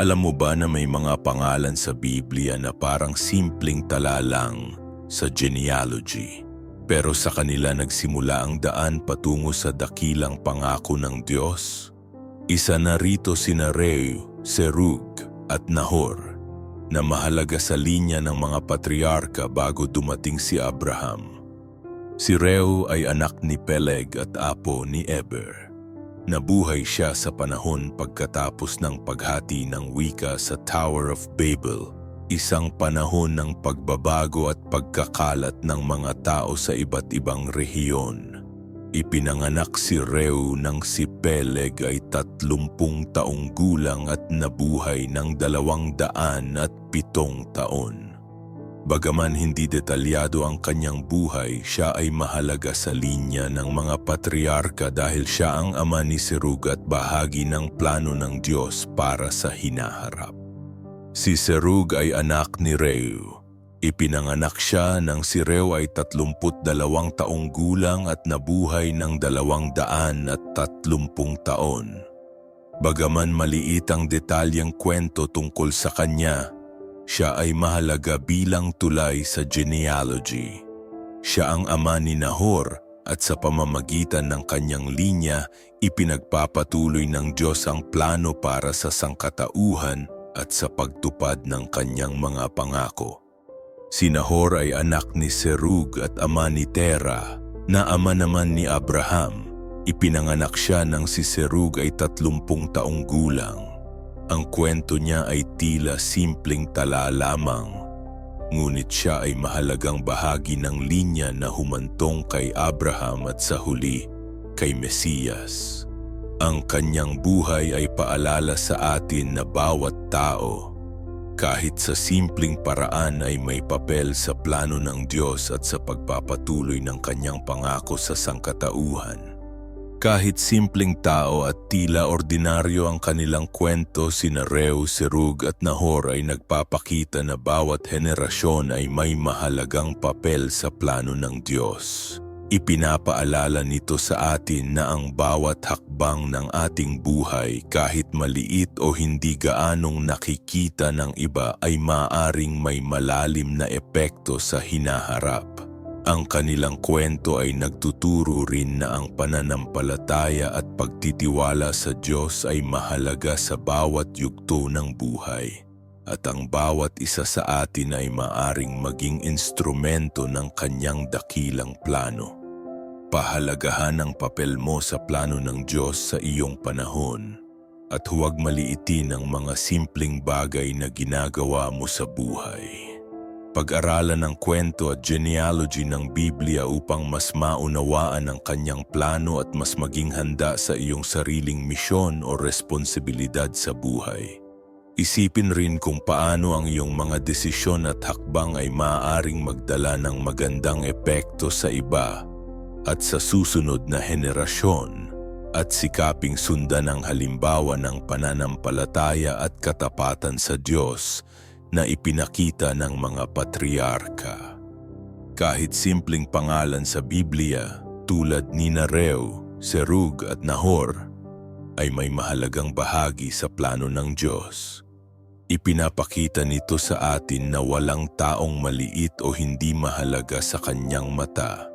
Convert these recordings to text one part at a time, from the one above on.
Alam mo ba na may mga pangalan sa Biblia na parang simpleng tala lang sa genealogy? Pero sa kanila nagsimula ang daan patungo sa dakilang pangako ng Diyos. Isa na rito sina Reu, Serug at Nahor na mahalaga sa linya ng mga patriarka bago dumating si Abraham. Si Reu ay anak ni Peleg at apo ni Eber. Nabuhay siya sa panahon pagkatapos ng paghati ng wika sa Tower of Babel, isang panahon ng pagbabago at pagkakalat ng mga tao sa iba't ibang rehiyon. Ipinanganak si Reu nang si Peleg ay tatlumpung taong gulang at nabuhay ng dalawang daan at pitong taon. Bagaman hindi detalyado ang kanyang buhay, siya ay mahalaga sa linya ng mga patriarka dahil siya ang ama ni Serug at bahagi ng plano ng Diyos para sa hinaharap. Si Serug ay anak ni Reu. Ipinanganak siya nang si Reu ay 32 taong gulang at nabuhay ng dalawang daan at tatlumpung taon. Bagaman maliit ang detalyang kwento tungkol sa kanya, siya ay mahalaga bilang tulay sa genealogy. Siya ang ama ni Nahor at sa pamamagitan ng kanyang linya, ipinagpapatuloy ng Diyos ang plano para sa sangkatauhan at sa pagtupad ng kanyang mga pangako. Si Nahor ay anak ni Serug at ama ni Tera, na ama naman ni Abraham. Ipinanganak siya nang si Serug ay tatlumpung taong gulang. Ang kwento niya ay tila simpleng tala lamang. Ngunit siya ay mahalagang bahagi ng linya na humantong kay Abraham at sa huli kay Mesiyas. Ang kanyang buhay ay paalala sa atin na bawat tao, kahit sa simpleng paraan ay may papel sa plano ng Diyos at sa pagpapatuloy ng kanyang pangako sa sangkatauhan. Kahit simpleng tao at tila ordinaryo ang kanilang kwento, sina Reu, Serug at Nahor ay nagpapakita na bawat henerasyon ay may mahalagang papel sa plano ng Diyos. Ipinapaalala nito sa atin na ang bawat hakbang ng ating buhay kahit maliit o hindi gaanong nakikita ng iba ay maaring may malalim na epekto sa hinaharap. Ang kanilang kwento ay nagtuturo rin na ang pananampalataya at pagtitiwala sa Diyos ay mahalaga sa bawat yugto ng buhay. At ang bawat isa sa atin ay maaring maging instrumento ng kanyang dakilang plano. Pahalagahan ang papel mo sa plano ng Diyos sa iyong panahon at huwag maliitin ang mga simpleng bagay na ginagawa mo sa buhay. Pag-aralan ng kwento at genealogy ng Biblia upang mas maunawaan ang kanyang plano at mas maging handa sa iyong sariling misyon o responsibilidad sa buhay. Isipin rin kung paano ang iyong mga desisyon at hakbang ay maaaring magdala ng magandang epekto sa iba at sa susunod na henerasyon at sikaping sundan ang halimbawa ng pananampalataya at katapatan sa Diyos na ipinakita ng mga patriarka. Kahit simpleng pangalan sa Biblia tulad ni Nareo, Serug at Nahor ay may mahalagang bahagi sa plano ng Diyos. Ipinapakita nito sa atin na walang taong maliit o hindi mahalaga sa kanyang mata.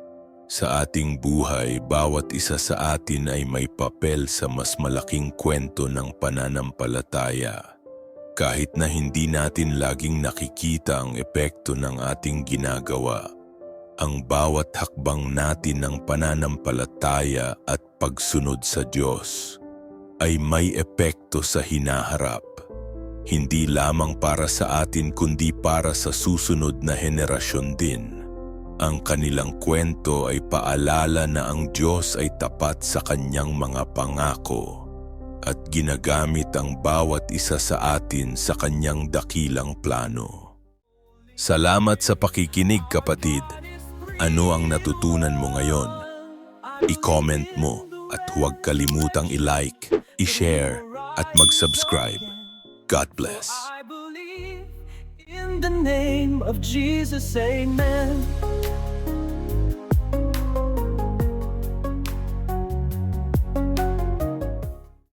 Sa ating buhay, bawat isa sa atin ay may papel sa mas malaking kwento ng pananampalataya. Kahit na hindi natin laging nakikita ang epekto ng ating ginagawa, ang bawat hakbang natin ng pananampalataya at pagsunod sa Diyos ay may epekto sa hinaharap. Hindi lamang para sa atin kundi para sa susunod na henerasyon din. Ang kanilang kwento ay paalala na ang Diyos ay tapat sa kanyang mga pangako at ginagamit ang bawat isa sa atin sa kanyang dakilang plano. Salamat sa pakikinig kapatid. Ano ang natutunan mo ngayon? I-comment mo at huwag kalimutang i-like, i-share at mag-subscribe. God bless. In the name of Jesus, amen.